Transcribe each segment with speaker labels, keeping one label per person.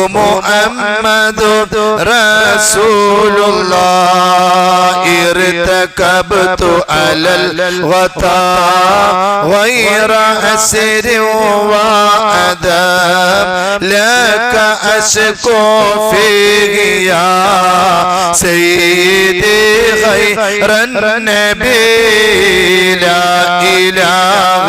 Speaker 1: محمد رسول الله ارتكبت على الغطاء غير أسر وأدب. لك أشكو فيه يا سيدي خير النبي. لا إله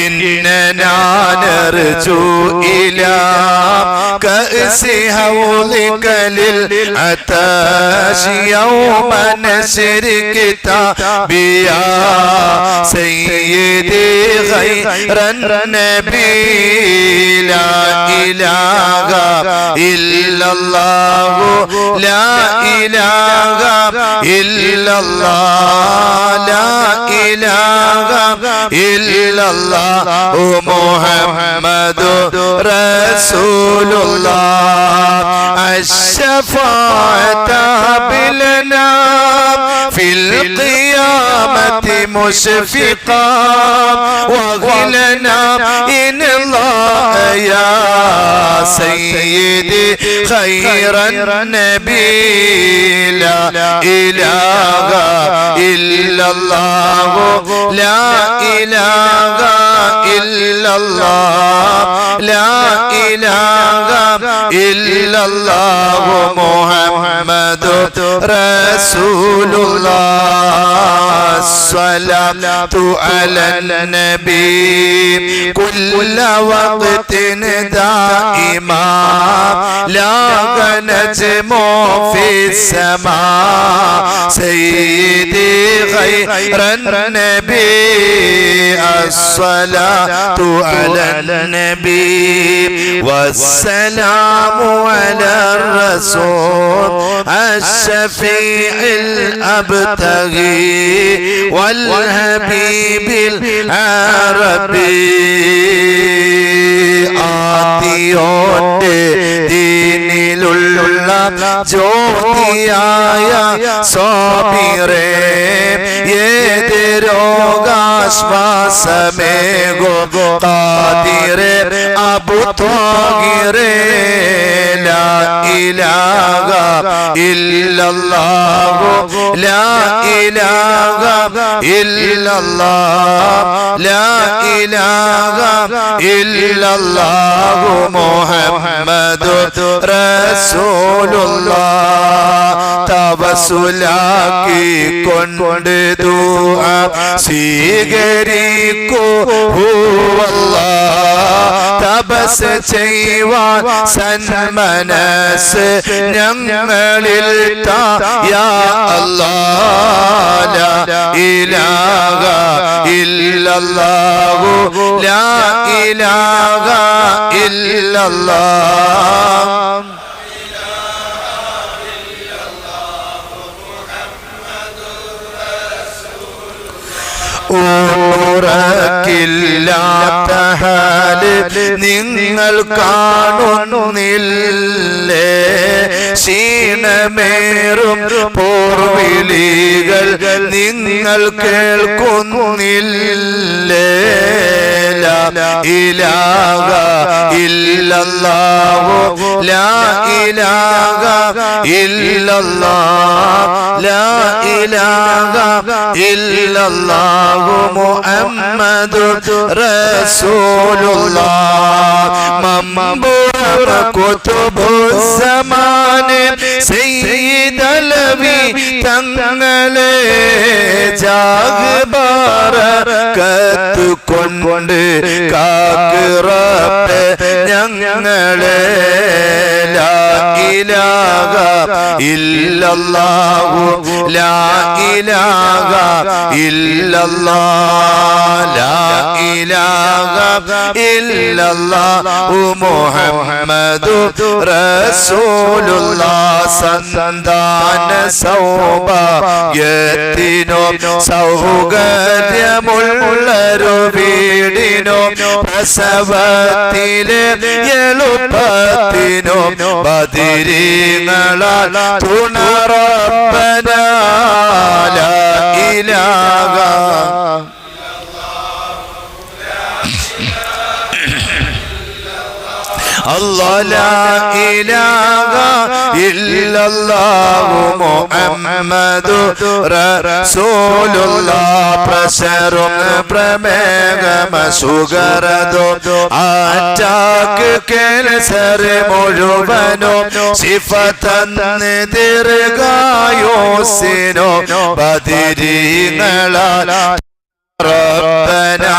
Speaker 1: إننا نرجو إلى كأس هولك للعتاش يوم نشر كتابي يا سيدي غير النبي لا إله إلا الله لا إله إلا الله لا إله إلا الله محمد رسول الله. الشفاعة بلنا في القيامة مشفقا وغلنا إن الله يا سيدي خير النبي لا إله إلا الله لا إله إلا الله لا إله إلا الله محمد رسول الله الصلاة على النبي كل وقت دائما لا نجم في السماء سيدي غير النبي الصلاة على النبي والسلام على الرسول الشفيع الأبتغي والحبيب العربي. آتي ദീനിലുള്ള ജ്യോതിയായ സ്വാമിറേ ഏത് രോഗാശ്വാസമേ ഗോ കാതിരെ അബു ത്വാഗിറേ ലാ ഇലാഹ ഇല്ലല്ലാഹു ലാ ഇലാഹ ഇല്ലല്ലാഹ് ലാ ഇലാഹ ഇല്ലല്ലാഹു മുഹമ്മദു റസൂലുള്ളാഹ് തവസുലാക്കി കൊണ്ട് ദുആ സ്വീകരിക്കൂ. തപസ് ചെയ്യുവാൻ സന്മനസ് ഞങ്ങളിൽ താ. ഇലാക ഇലാക ഇല്ലല്ലാഹു ലാ ഇലാഹ ഇല്ലല്ലാഹ്. ഉറക്കില്ലാത്ത ഹാൽ നിങ്ങൾ കാണുന്നില്ലേ? ക്ഷീണമേറും പോർവിളികൾ നിങ്ങൾ കേൾക്കുന്നില്ലേ? ഇലാഹ ഇല്ലല്ലാഹു ലാ ഇലാഹ ഇല്ലല്ലാഹ് ലാ ഇലാഹ ഇല്ലല്ലാഹു മുഹമ്മദു റസൂലുള്ളാഹ്. മമ്പൂറ കുതുബു സമാനെ സയ്യിദലവി തങ്ങളെ ജാഗ്ബാറ കത്ത് കൊണ്ട് കാക്കിറപ്പ് ഞങ്ങളെ ലാ ഇലാഹ ഇല്ലല്ലാഹു ലാ ഇലാഹ ഇല്ലല്ലാഹ് ലാ ഇലാഹ ഇല്ലല്ലാഹു മുഹമ്മദു റസൂലുള്ളാഹ് സന്താന സൗഭാഗ്യത്തിനോ സൗകര്യമുള്ളൊരു വീടിനോ പ്രസവത്തിലെ എളുപ്പത്തിനോ ബദിരീങ്ങളാൽ തുണറപ്പനാല. ഇലാക الله لا إله إلا الله محمد رسول الله പ്രസരും പ്രമേഹമ സുഗരതോ ആറ്റാക്ക് കേൾസർ മുഴുവനോ സിഫത്തന്ന് ദീർഘായോസിനോ ബദിരീങ്ങളാൽ ربنا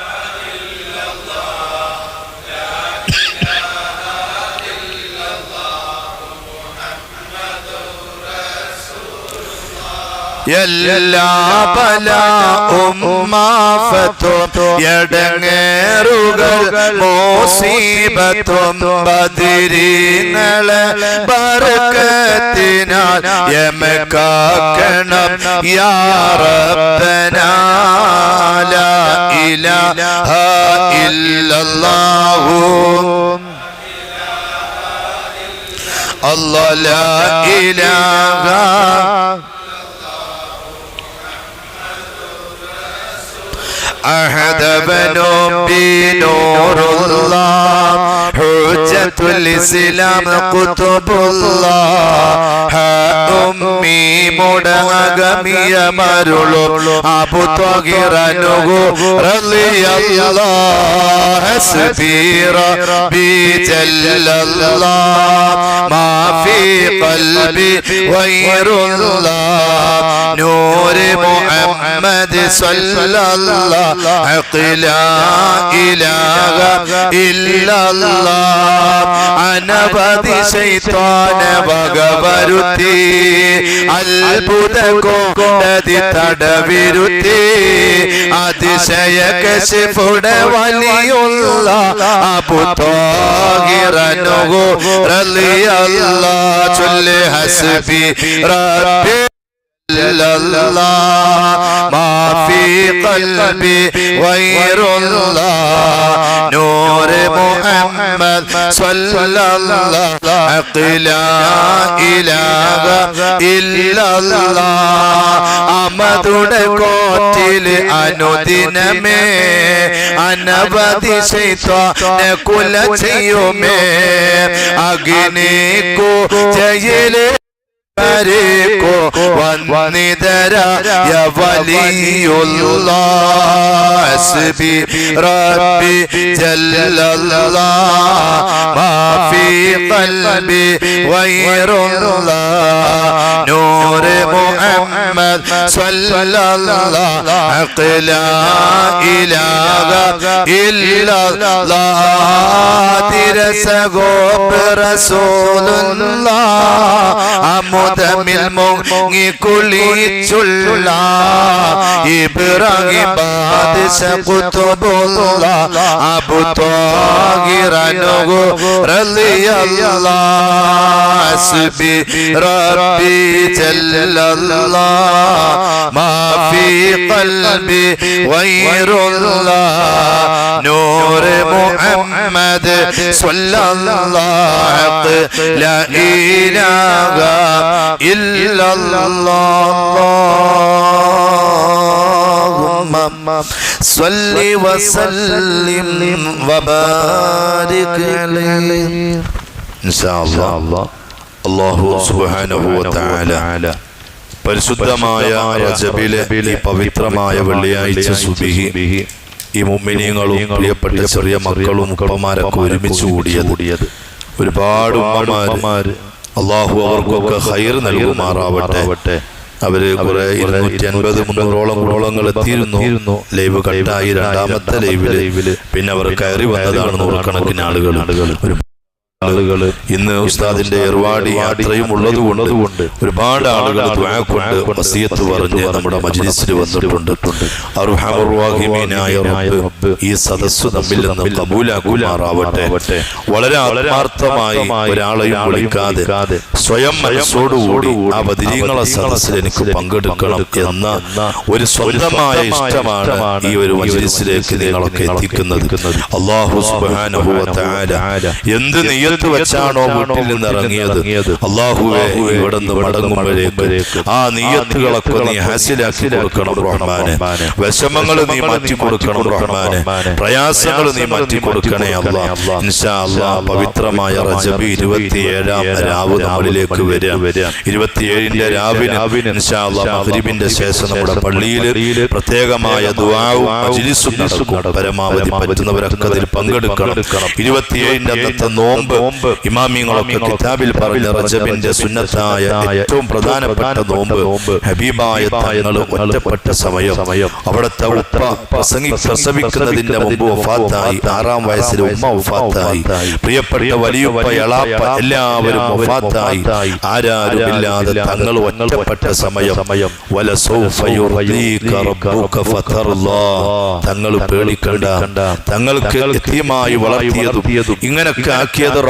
Speaker 1: എല്ലാ ബലാവും മാഫത്തും എടങ്ങേറുകൾ മോസീബത്തും ബദിരീങ്ങളെ ബർക്കത്തിനാൽ യമക്കാക്കണം യാ റബ്ബനാ ലാ ഇലാഹ ഇല്ലല്ലാഹു الله لا إله أحد بنو بنور الله حجة الإسلام قطب الله. أمي مدغمي مرلو أبو طاهر رضي الله. حسبي ربي الله. ما في قلبي غير الله. نور محمد صلى الله. حق لا إله إلا الله. അനവധി ശൈത്വാന വകവരുത്തി അത്ഭുത കോടതി തടവിരുത്തി അതിശയ കശിഫുടെ വലിയുള്ള അപുത്തോ റലിയല്ല ചൊല്ലി ഹസ്ബി റബ്ബി. ما في قلبي غير الله نور محمد صلى الله حق لا إله إلا الله അമതുടെ കോറ്റിൽ അനുദിനമേ അനവധി ശൈത്വാനെ കുല ചെയ്യുമേ അഗ്നിക്കു ജയിലേ يا ولي الله اسبي ربي جل الله. ما في قلبي غير الله. نور محمد صلى الله. عقلا إله إلا الله. درس برسول الله. അമുദമിൽ മുങ്ങി കുളിച്ചുള്ള ഇബ്രാഹിം ബാദിശ കുതുബുള്ള അബു താഹിറനുഗു റളിയല്ലാഹ് ഹസ്ബി റബ്ബി ജല്ലല്ലാ മാ ഫീ ഗൈറുല്ലാഹ് നൂർ മുഹമ്മദ് സ്വല്ലല്ലാഹ് ലാ ഇലാഹ اللهم صل وسلم وبارك عليه إن شاء الله അള്ളാഹു സുബ്ഹാനഹു വതആല പരിശുദ്ധമായ റജബിലെ ഈ പവിത്രമായ വെള്ളിയാഴ്ച സുബിഹി ഈ മുമ്മിനിയങ്ങളും പ്രിയപ്പെട്ട ചെറിയ മക്കളും ഉപ്പമാരൊക്കെ ഒരുമിച്ച് കൂടിയത്. ഒരുപാട് ഉമ്മമാര് അള്ളാഹു അവർക്കൊക്കെ ഹൈർ നൽകുമാറാവട്ടെ.
Speaker 2: അവർ കുറെ ഇരുന്നൂറ്റി അൻപത് മുന്നൂറോളം കുളങ്ങൾ എത്തിയിരുന്നു. ലൈവ് കട്ടായി രണ്ടാമത്തെ ലൈവിൽ. പിന്നെ അവർ കയറി വന്നതാണ് നൂറുകണക്കിന് ആളുകൾ. ആളുകൾ ഇന്ന് ഉസ്താദിന്റെ ഏർവാടി യാത്രയും ഉള്ളത് കൊണ്ട് ഒരുപാട് ആളുകൾ കൊണ്ട് വസിയത്ത് പറഞ്ഞ് നമ്മുടെ മജ്ലിസിൽ വന്നിട്ടുണ്ട്. ഈ സദസ്സ് നമ്മിൽ നിന്ന് കബൂലാക്കുമാറാവട്ടെ. വളരെ ആത്മാർത്ഥമായി ഒരാളെയും വിളിക്കാതെ സ്വയം മനസ്സോടുകൂടി ആ ബദിരീങ്ങളെ സദസ്സിൽ എനിക്ക് പങ്കെടുക്കണം എന്ന ഒരു സ്വന്തമായ ഇഷ്ടമാണ് ഈ ഒരു മജ്ലിസിലേക്ക് നിങ്ങളൊക്കെ എത്തിക്കുന്നത്. അള്ളാഹു സുബ്ഹാനഹു വ നിയത്ത് വെച്ചാണോ വീട്ടിൽ നിന്ന് ഇറങ്ങിയത്? അള്ളാഹുവെ ഇവിടെ നിന്ന് മടങ്ങുമ്പോഴേക്ക് ആ നിയത്തുകളൊക്കെ നീ ഹാസിലാക്കി കൊടുക്കണം റഹ്മാനെ. വിഷമങ്ങൾ നീ മാറ്റി കൊടുക്കണം റഹ്മാനെ. പ്രയാസങ്ങൾ നീ മാറ്റി കൊടുക്കണേ അല്ലാ ഇൻഷാ അല്ലാ പവിത്രമായ റജബി ഇരുപത്തിയേഴാം രാവ് നമ്മളിലേക്ക് വരാം ഇരുപത്തിയേഴിന്റെ രാവിലെ ഇൻഷാ അല്ലാ മഗ്രിബിന്റെ ശേഷം നമ്മുടെ പള്ളിയിൽ പ്രത്യേകമായ ദുവാവും പരമാവധി പറ്റുന്നവരൊക്കെ അതിൽ പങ്കെടുക്കണം. ഇരുപത്തിയേഴിന്റെ അന്നത്തെ നോമ്പ് ഇമാമിങ്ങളൊക്കെ കിതാബിൽ പറഞ്ഞ റജബിന്റെ സുന്നത്തായ ഏറ്റവും പ്രധാനപ്പെട്ട നോമ്പ് ഹബീബായ തങ്ങൾ ഒറ്റപ്പെട്ട സമയം. അവിടുത്തെ ഉപ്പ പ്രസംഗി പ്രസവിക്കുന്നതിന്റെ മുമ്പ് വഫാത്തായി. ആറാം വയസ്സിൽ ഉമ്മ വഫാത്തായി. പ്രിയപ്പെട്ട വലിയുപ്പ എളാപ്പ എല്ലാവരും വഫാത്തായി. ആരാരുമില്ലാതെ തങ്ങൾ ഒറ്റപ്പെട്ട സമയം. തങ്ങൾ പേളിക്കണ്ട തങ്ങൾക്ക് എത്തിയമായി വളർത്തിയതും ഇങ്ങനൊക്കെ ആക്കിയത്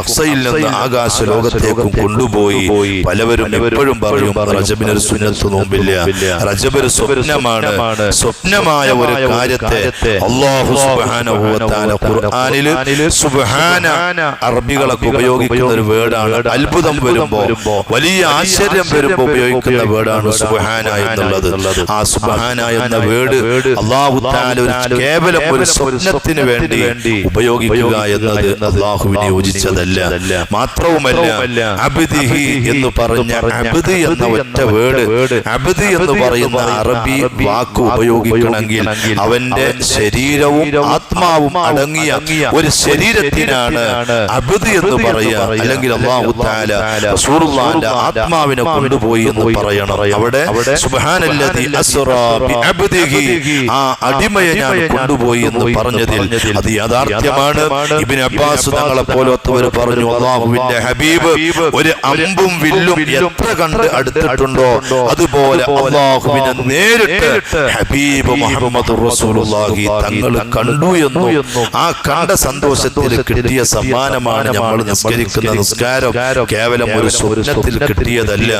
Speaker 2: അഖ്സയിൽ നിന്ന് ആകാശ ലോകത്തേക്കും കൊണ്ടുപോയി. പലവരും എപ്പോഴും പറയും റജബിന് ഒരു സുന്നത്ത് നോമ്പില്ല. റജബ് ഒരു സ്വപ്നമാണ്. സ്വപ്നമായ ഒരു കാര്യത്തെ അള്ളാഹു ഖുർആനിൽ സുബ്ഹാന അറബികളൊക്കെ ഉപയോഗിക്കുന്ന ഒരു വേർഡാണ് അത്ഭുതം വരുമ്പോ. വലിയ ആശ്ചര്യം വരുമ്പോ ഉപയോഗിക്കുന്ന വേർഡാണ് സുബ്ഹാന എന്നുള്ളത്. ആ സുബ്ഹാന എന്ന വേർഡ് അള്ളാഹു കേവലം ഒരു സ്വപ്നത്തിന് വേണ്ടി ഉപയോഗിക്കുക എന്നത് അള്ളാഹുവിനെ യോജിച്ചതല്ല മാത്രവുമല്ല അബിദിഹി എന്ന് പറഞ്ഞ അബിദി എന്ന ഒറ്റ വേർഡ് അബിദി എന്ന് പറയുന്ന അറബി വാക്ക് ഉപയോഗിക്കണമെങ്കിൽ അവന്റെ ശരീരവും ആത്മാവും അടങ്ങിയ ഒരു ശരീരത്തിനാണ് അബിദി എന്ന് പറയുക അല്ലെങ്കിൽ അള്ളാഹു റസൂലുള്ളാഹിന്റെ ആത്മാവിനെ കൊണ്ടുപോയി എന്ന് പറയണം. അവിടെ സുബ്ഹാനല്ലദി അസ്റാ ബിഅബ്ദിഹി ആ അടിമയെ ഞാൻ കൊണ്ടുപോയി എന്ന് പറഞ്ഞതിൽ അത് യാഥാർത്ഥ്യമാണ്. ഇബ്നു അബ്ബാസ് തങ്ങളെ പോലത്തവർ പറഞ്ഞു അള്ളാഹുവിന്റെ ഹബീബ് ഒരു അമ്പും വില്ലും എത്ര കണ്ട് അടുത്തിട്ടുണ്ടോ അതുപോലെ അള്ളാഹുവിനെ നേരിട്ട് ഹബീബ് മുഹമ്മദ് റസൂലുള്ളാഹി തങ്ങൾ കണ്ടു എന്നു ആ കണ്ട സന്തോഷത്തിൽ കിട്ടിയ സമ്മാനമാണ് നമ്മൾ നിസ്കരിക്കുന്ന നിസ്കാരം. കേവലം ഒരു സ്വപ്നത്തിൽ കിട്ടിയതല്ല.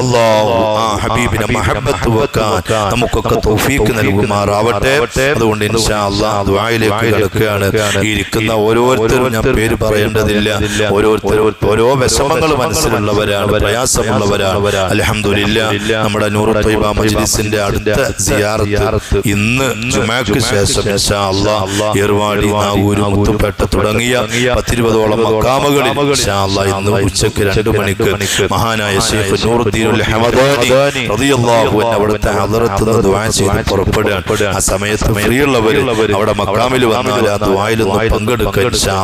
Speaker 2: അള്ളാഹു ആ ഹബീബിനെ മഹബത്ത് വെക്കാൻ നമുക്കൊക്കെ തൗഫീക്ക് നൽകുമാറാവട്ടെ. അതുകൊണ്ട് ഇൻഷാ അള്ളാഹ് ദുആയിലേക്ക് കിടക്കുകയാണ്. ഇരിക്കുന്ന ഓരോരുത്തരും ഞാൻ പേര് പറയേണ്ടതില്ല. ഓരോരുത്തരും ഓരോ വിഷമങ്ങൾ മനസ്സിലുള്ളവരാണ് പ്രയാസമുള്ളവരാണ്. അലഹമില്ല നമ്മുടെ നൂറ് മജ്ലിസിന്റെ അടുത്ത സിയാറത്ത് ഇന്ന് ജുമാക്ക് ശേഷം ഏർവാടി നാഗൂര് മുത്തുപേട്ട തുടങ്ങിയ പത്തിരുപതോളം മക്കാമകളിൽ ഇന്ന് ഉച്ചയ്ക്ക് രണ്ട് മണിക്ക് മഹാനായ ഷെയ്ഖ് നൂറുദ്ദീനുൽ ഹമദാനി റളിയല്ലാഹു അൻഹു അവിടുത്തെ ഹദറത്ത് നിന്ന് ദുആ ചെയ്ത് ആ സമയത്ത് ഫ്രീയുള്ളവർ അവിടെ മക്കാമിൽ വന്നാൽ ആ ദുആയിൽ ഒന്ന് പങ്കെടുക്കുക ഇൻഷാ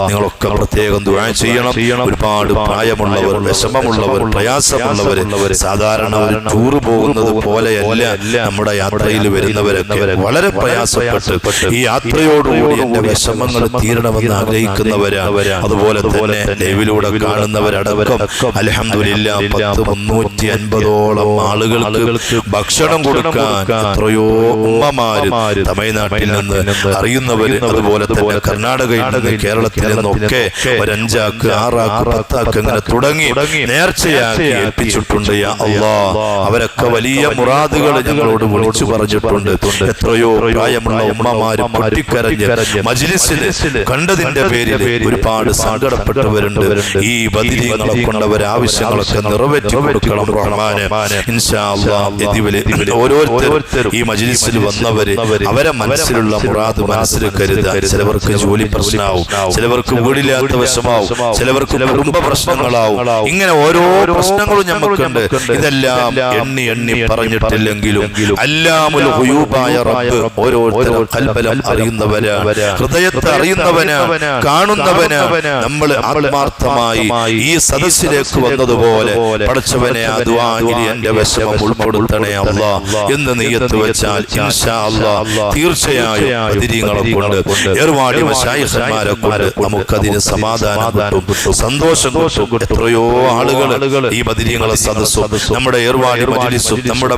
Speaker 2: നിങ്ങളൊക്കെ പ്രത്യേകം ദുആ ചെയ്യണം. ഒരുപാട് പ്രായമുള്ളവർ വിഷമമുള്ളവർ പ്രയാസമുള്ളവർ സാധാരണ ഒരു ടൂർ പോകുന്നത് പോലെയല്ല നമ്മുടെ യാത്രയിൽ വരുന്നവരൊക്കെ. വളരെ പ്രയാസപ്പെട്ട് ഈ യാത്രയോടുകൂടി എന്റെ വിഷമങ്ങൾ തീരണമെന്ന് ആഗ്രഹിക്കുന്നവരാണ്. അതുപോലെ തന്നെ ലൈവിലൂടെ കാണുന്നവരടക്കം. അലഹമില്ല പത്ത് മുന്നൂറ്റി അൻപതോളം ആളുകൾക്ക് ഭക്ഷണം കൊടുക്കാൻ എത്രയോ ഉമ്മമാര് തമിഴ്നാട്ടിൽ നിന്ന് അറിയുന്നവര്. അതുപോലെ തന്നെ കർണാടകയിൽ നിന്ന് കേരളത്തിൽ നിന്നൊക്കെ ഒരഞ്ചാക്ക് ആറാക്ക് പത്താക്ക് അങ്ങനെ തുടങ്ങി നേർച്ചയാക്കി ഏൽപ്പിച്ചിട്ടുണ്ട് യാ അവരൊക്കെ വലിയ മുറാദുകൾ ഞങ്ങളോട് വിളിച്ചു പറഞ്ഞിട്ടുണ്ട്. എത്രയോ പ്രായമുള്ള ഉമ്മമാര് പൊട്ടിക്കരഞ്ഞ് മജ്ലിസിൽ കണ്ടതിന്റെ പേരിൽ ഒരുപാട് സങ്കടപ്പെട്ടവരുണ്ട്. ഈ ബദിരീങ്ങളെ കൊണ്ടവർ ആവശ്യങ്ങളൊക്കെ നിറവേറ്റി കൊടുക്കണം റഹ്മാനെ. ഓരോരുത്തരും ഈ മജ്ലിസിൽ വന്നവര് അവരെ മനസ്സിലുള്ള മുറാദ് മനസ്സിൽ കരുത. ചിലവർക്ക് ജോലി പ്രശ്നമാവും ചിലവർക്ക് വീടില്ലാത്ത വശമാവും. ചിലവർക്ക് കുടുംബ പ്രശ്നങ്ങളാവും. ഇങ്ങനെ ഓരോ പ്രശ്നങ്ങളും നമുക്കുണ്ട് ഇതെല്ലാം എണ്ണി എണ്ണി പറഞ്ഞിട്ടില്ലെങ്കിലും അല്ലാമുൽ ഹുയൂബായ റബ്ബ് ഓരോരുത്തരും കൽബലം അറിയുന്നവനാണ് ഹൃദയത്തെ അറിയുന്നവനാണ്. കാണുന്നവനാണ്. നമ്മൾ ആത്മാർത്ഥമായി ഈ സദസ്സിലേക്ക് വന്നതുപോലെ പഠിച്ചവനെ ആ ദുആയിൽ എന്റെ വിഷമം ഉൾപ്പെടുത്തണേ അല്ലാഹ് എന്ന് നീയത്ത് വെച്ചാൽ ഇൻഷാ അല്ലാഹ് തീർച്ചയായും കൊണ്ട് ഏർവാടി മശായിഖന്മാരെ കൊണ്ട് നമുക്കതിന് സമാധാനം കിട്ടും. സന്തോഷം കിട്ടും. എത്രയോ ആളുകൾ ഈ ബദിരീങ്ങളെ സദസ്സും നമ്മുടെ ഏർവാടി മജ്ലിസും നമ്മുടെ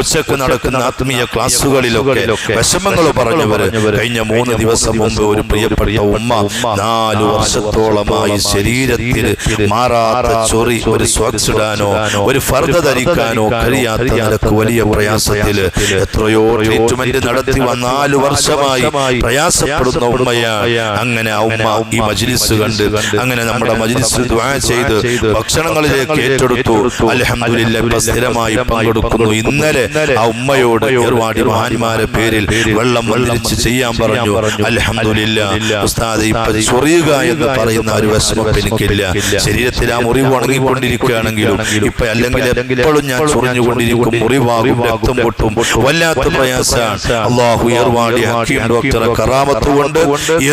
Speaker 2: ഉച്ചയ്ക്ക് നടക്കുന്ന ആത്മീയ ക്ലാസ്സുകളിലൊക്കെ വിഷമങ്ങൾ പറഞ്ഞവര് കഴിഞ്ഞ മൂന്ന് ദിവസം മുമ്പ് ഒരു പ്രിയപ്പെട്ട ഉമ്മ നാലു വർഷത്തോളമായി ശരീരത്തിൽ മാറാത്ത ചൊറി ഒരു സ്വക്സിടാനോ ഒരു ഫർദ ധരിക്കാനോ കഴിയാത്ത നിലയ്ക്ക് വലിയ പ്രയാസത്തിൽ എത്രയോ ട്രീറ്റ്മെന്റ് നടത്തി വന്ന നാല് വർഷമായി പ്രയാസപ്പെടുന്ന ഉമ്മയാണ് അങ്ങനെ ഉമ്മ ഈ മജ്ലിസ് കണ്ട് അങ്ങനെ നമ്മുടെ മജ്ലിസ് ദുആ ചെയ്ത് ഭക്ഷണങ്ങളിലേക്ക് ഏറ്റെടുത്തു. അൽഹംദുലില്ലാ ഇപ്പൊ സ്ഥിരമായി പങ്കെടുക്കുന്നു. ഇന്നലെ ആ ഉമ്മയോട് ഏർവാടി മഹാന്മാരെ പേരിൽ വെള്ളം വന്നിരിച്ച് ചെയ്യാൻ പറഞ്ഞു. അൽഹംദുലില്ലാ ഉസ്താദ് ഇപ്പൊ ചൊറിയുക എന്ന് പറയുന്ന ഒരു വിഷമം എനിക്കില്ല. ശരീരത്തിൽ ആ മുറിവ് ഉണങ്ങിക്കൊണ്ടിരിക്കുകയാണെങ്കിലും ഇപ്പൊ അല്ലെങ്കിൽ എപ്പോഴും ഞാൻ ചൊറിഞ്ഞുകൊണ്ടിരിക്കും മുറിവാകും രക്തം പൊട്ടും. വല്ലാത്ത പ്രയാസമാണ്. അള്ളാഹു ഏർവാടി ഹക്കീം ഡോക്ടറെ കറാമത്ത് കൊണ്ട്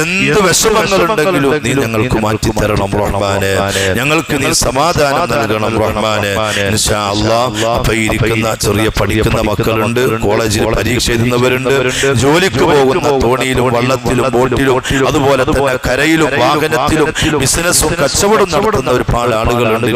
Speaker 2: എന്ത് വിഷമങ്ങളുണ്ടെങ്കിലും നീ ഞങ്ങൾക്ക് മാറ്റി തരണം റഹ്മാന്. ഞങ്ങൾക്ക് നീ സമാധാനം നൽകണം റഹ്മാന്. അപ്പൊ ഇരിക്കുന്ന ചെറിയ പഠിക്കുന്ന മക്കളുണ്ട്. കോളേജിൽ പരീക്ഷ എഴുതുന്നവരുണ്ട്. ജോലിക്ക് പോകുന്ന തോണിയിലും വള്ളത്തിലും ബോട്ടിലും അതുപോലെ തന്നെ കരയിലും വാഹനത്തിലും ബിസിനസ്സും കച്ചവടം നടത്തുന്ന ഒരുപാട് ആളുകളുണ്ട്.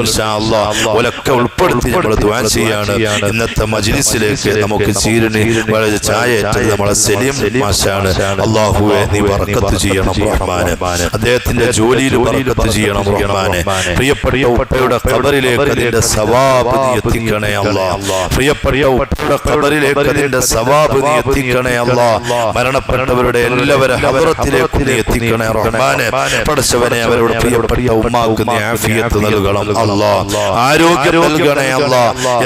Speaker 2: ഒലൊക്കെ ഉൾപ്പെടുത്തി നമ്മൾ ദ്വാ ചെയ്യാണ്. ഇന്നത്തെ മജിലിസിലേക്ക് നമുക്ക് ചീരണി വളരെ ചായ ഏറ്റത് നമ്മളെ സലീം മാഷാണ്. അള്ളാഹുവെ നീ വറക്കത്ത് ചെയ്യണം റഹ്മാനെ. അദ്ദേഹത്തിന്റെ ജോലിയിൽ ബറക്കത്ത് ചെയ്യണം റഹ്മാനെ. പ്രിയപ്പെട്ട ഉപ്പയുടെ ഖബറിലേക്ക് അതിന്റെ സവാബ് എത്തിക്കണേ അല്ല. പ്രിയപ്പെട്ട ഉപ്പയുടെ ഖബറിലേക്ക് അതിന്റെ സവാബ് എത്തിക്കണേ അല്ല. മരണപ്പെട്ടവരുടെ എല്ലാവരെ ഹബറത്തിലേക്ക് നീ എത്തിക്കണേ റഹ്മാനെ. പഠിച്ചവനെ അവരുടെ പ്രിയപ്പെട്ട ഉമ്മാക്ക് നീ ആഫിയത്ത് നൽകണം അല്ല. ആരോഗ്യം നൽകണേ അല്ല.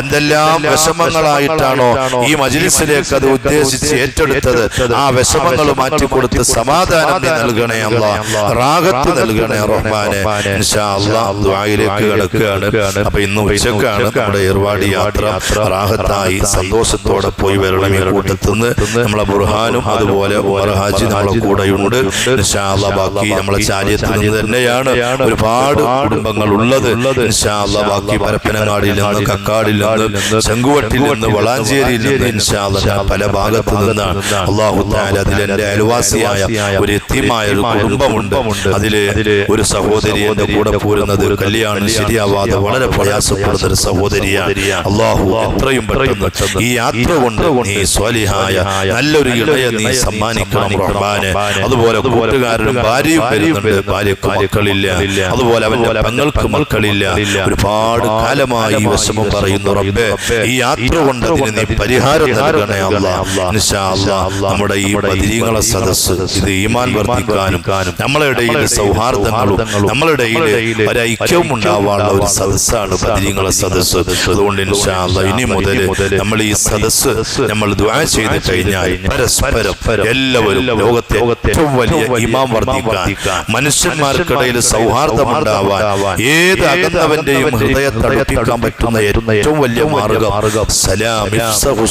Speaker 2: എന്തെല്ലാം വിഷമങ്ങളായിട്ടാണോ ഈ മജിലിസിലേക്ക് അത് ഉദ്ദേശിച്ച് ഏറ്റെടുത്തത്? ആ വിഷമങ്ങൾ മാറ്റിക്കൊടുത്ത് സമാധാനം നീ നൽകണേ അല്ലാ. റാഹത്ത് നൽകണേ റഹ്മാനെ ദുആയിലേക്ക് കിടക്കുകയാണ്. അപ്പൊ ഇന്ന് ഉച്ചക്കാണ് നമ്മുടെ ഏർവാടി യാത്ര. റാഹത്തായി സന്തോഷത്തോടെ പോയി വരണം ഈ കൂട്ടത്തുനിന്ന് നമ്മളെ ബുർഹാനും അതുപോലെ ഹാജി നമ്മളെ കൂടെയുണ്ട്. ബാക്കി നമ്മളെ ചാര്യത്തിൽ നിന്ന് തന്നെയാണ് ഒരുപാട് കുടുംബങ്ങൾ ഉള്ളത് ബാക്കി പരപ്പനങ്ങാടിയിൽ നിന്ന് കക്കാടിൽ നിന്ന് ചെങ്കുവട്ടിൽ നിന്ന് വളാഞ്ചേരിയിൽ നിന്ന് ഇൻഷാ അല്ലാ പല ഭാഗത്തു നിന്നാണ്. അള്ളാഹു അതിലെ അതിൽ എന്റെ അയൽവാസിയായ ഒരു എത്തിമായ ഒരു കുടുംബമുണ്ട്. അതിൽ ഒരു സഹോദരി എന്റെ കൂടെ പോരുന്നത് കല്യാണം ശരിയാവാതെ വളരെ പ്രയാസപ്പെടുന്ന ഒരു സഹോദരിയാണ്. അള്ളാഹു എത്രയും പെട്ടെന്ന് ഈ യാത്ര കൊണ്ട് നീ സ്വാലിഹായ നല്ലൊരു ഇളയ നീ സമ്മാനിക്കണം റഹ്മാനെ. അതുപോലെ കൂട്ടുകാരനും ഭാര്യയും വരുന്നുണ്ട് ഭാര്യക്ക് മക്കളില്ല. അതുപോലെ അവന്റെ പെങ്ങൾക്ക് മക്കളില്ല. ഒരുപാട് കാലമായി വിഷമം പറയുന്നു റബ്ബേ. ഈ യാത്ര കൊണ്ട് നീ പരിഹാരം നൽകണേ അല്ലാ. നമ്മുടെ ഈ പതിരീങ്ങളെ സദസ്സ്. ഇത് ഈമാൻ വർദ്ധിക്കാനും നമ്മളെ ഇടയിൽ സൗഹാർദ്ദങ്ങളും നമ്മളുടെ ഇടയിൽ ഒരു ഐക്യവും ഉണ്ടാവാനുള്ള ഒരു സദസ്സാണ് ബദിരീങ്ങളെ സദസ്സ്. അതുകൊണ്ട് ഇനി മുതൽ നമ്മൾ ഈ സദസ്സ് നമ്മൾ ദ്വാ ചെയ്ത് കഴിഞ്ഞാൽ പരസ്പരം എല്ലാവരും ലോകത്തെ ഏറ്റവും വലിയ ഇമാം വർദ്ധിക്കാൻ മനുഷ്യന്മാർക്കിടയിൽ സൗഹാർദ്ദം ഉണ്ടാവാൻ ഏത് അകന്നവന്റെയും ഹൃദയത്തെ അടുപ്പിക്കാൻ പറ്റുന്ന ഏറ്റവും വലിയ മാർഗം സലാം സലാം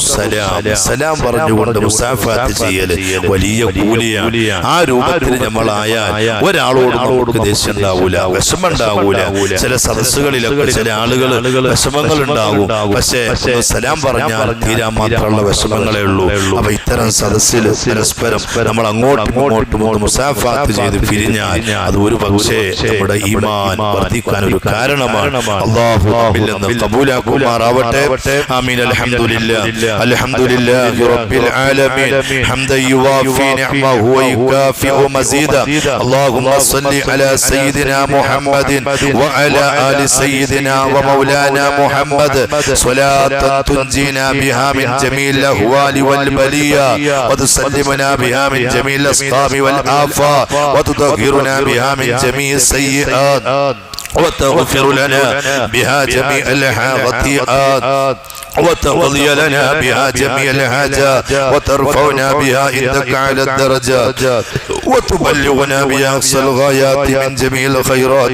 Speaker 2: സലാം. പറഞ്ഞുകൊണ്ട് മുസാഫാത്ത് ചെയ്യൽ വലിയ കൂലിയാണ്. ആ രൂപത്തിൽ നമ്മളായാൽ ഒരാളോട് ആളോടും ദേഷ്യം ഉണ്ടാവൂല വിഷമം ഉണ്ടാവൂല. ചില സദസ്സുകളിലൊക്കെ ചില ആളുകൾ വിഷമങ്ങൾ ഉണ്ടാകും. പക്ഷേ സലാം പറഞ്ഞാൽ തീരാൻ മാത്രമുള്ള വിഷമങ്ങളേ ഉള്ളൂ. അപ്പൊ ഇത്തരം സദസ്സിൽ പരസ്പരം നമ്മൾ അങ്ങോട്ടും ഇങ്ങോട്ടും മുസാഫാത്ത് ചെയ്ത് പിരിഞ്ഞാൽ അത് ഒരു പക്ഷേ നമ്മുടെ ഈമാൻ വർദ്ധിക്കാൻ ഒരു കാരണമാണ്. അള്ളാഹു റബ്ബിലെന്ന് കബൂലാക്കുമാറാവട്ടെ ആമീൻ. അൽഹംദുലില്ലാഹ് അൽഹംദുലില്ലാഹി റബ്ബിൽ ആലമീൻ. ഹംദൻ യുവാഫി മസീദ. അല്ലാഹുമ്മ صل على سيدنا محمد وعلى آل سيدنا ومولانا محمد صلاة تنجينا بها من جميع الأهوال والبلية. وتسلمنا بها من جميع الأسقام والآفات وتطهرنا بها من جميع السيئات. وتغفر لنا بها جميع الخطيئات وتقضي لنا بها جميع الحاجات. وترفعنا بها عندك على الدرجات. وتبلغنا بها أقصى الغايات من جميع الخيرات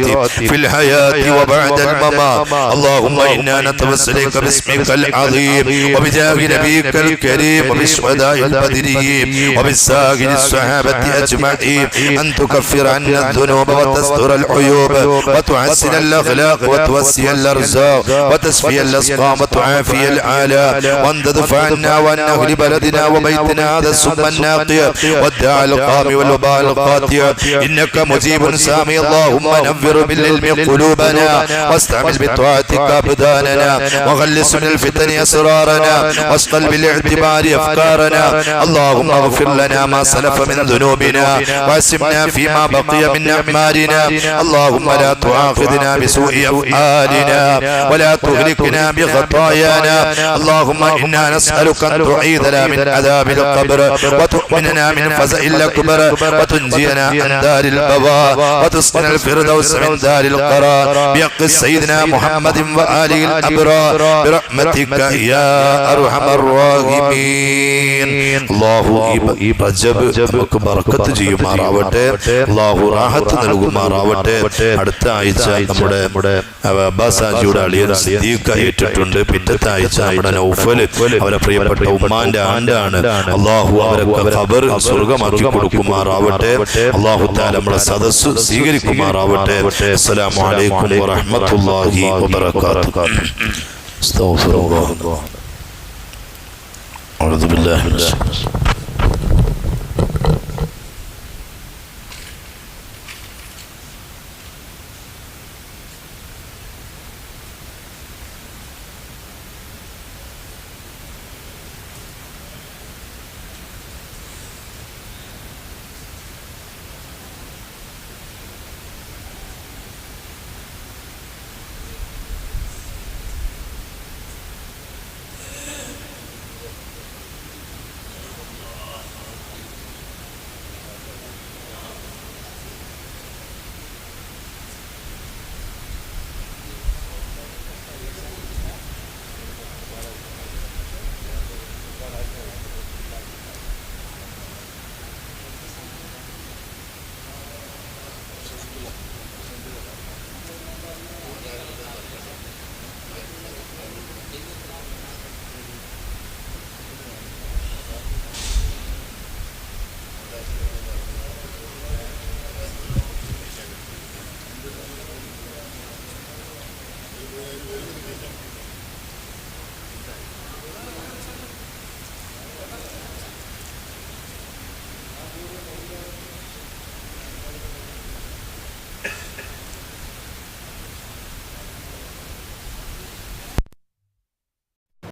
Speaker 2: في الحياة وبعد الممات. اللهم إنا نتوسلك باسمك العظيم وبجاه نبيك الكريم وبالشهداء البدريين وبالساجد الصحابه أجمعين. أن تكفر عنا الذنوب وتستر العيوب وتحسن الأخلاق وتوسع الأرزاق وتسفي الأسقام وتعافي الآلاء وان تدفع عنا وان أهل بلدنا وبيتنا هذا السم الناقية والداع القام والوباء القاطع إنك مجيب سامي اللهم نفر بالعلم قلوبنا. واستعمل بطاعتك أبداننا. وغلس من الفتن أسرارنا. واسقل بالاعتبار أفكارنا. اللهم اغفر لنا ما سلف من ذنوبنا. واسمنا فيما بقي من أعمالنا. اللهم لا تؤاخذنا بسوء أفعالنا. ولا تهلكنا بخطايانا. اللهم انا نسالك ان تعيذنا من عذاب القبر وتؤمننا من فزع الاكبر وتنجينا عن دار البواء وتسقنا الفردوس من دار القرار بحق سيدنا محمد واله الابرار برحمتك يا ارحم الراحمين الله ഈ റജബ് നമുക്ക് ബർക്കത്ത് ചെയ്യുമാറാവട്ടെ അള്ളാഹു റാഹത്ത് നൽകുമാറാവട്ടെ അടുത്ത ആഴ്ച നമ്മുടെ നമ്മുടെ അബ്ബാസ് ആജിയുടെ അളിയൻ സിദ്ദീഖ് ഏറ്റിട്ടുണ്ട് പിറ്റത്തെ ആഴ്ച നമ്മുടെ നൗഫല് അവരെ പ്രിയപ്പെട്ട ഉമ്മാന്റെ ആണ്ടാണ് അള്ളാഹു അവരൊക്കെ ഖബർ സ്വർഗമാക്കി കൊടുക്കുമാറാവട്ടെ അള്ളാഹു താല നമ്മുടെ സദസ്സ് സ്വീകരിക്കുമാറാവട്ടെ അസ്സലാമു അലൈക്കും വറഹ്മത്തുള്ളാഹി വബറകാതുഹു അസ്തഗ്ഫിറുല്ലാഹ് أعوذ بالله من الشيطان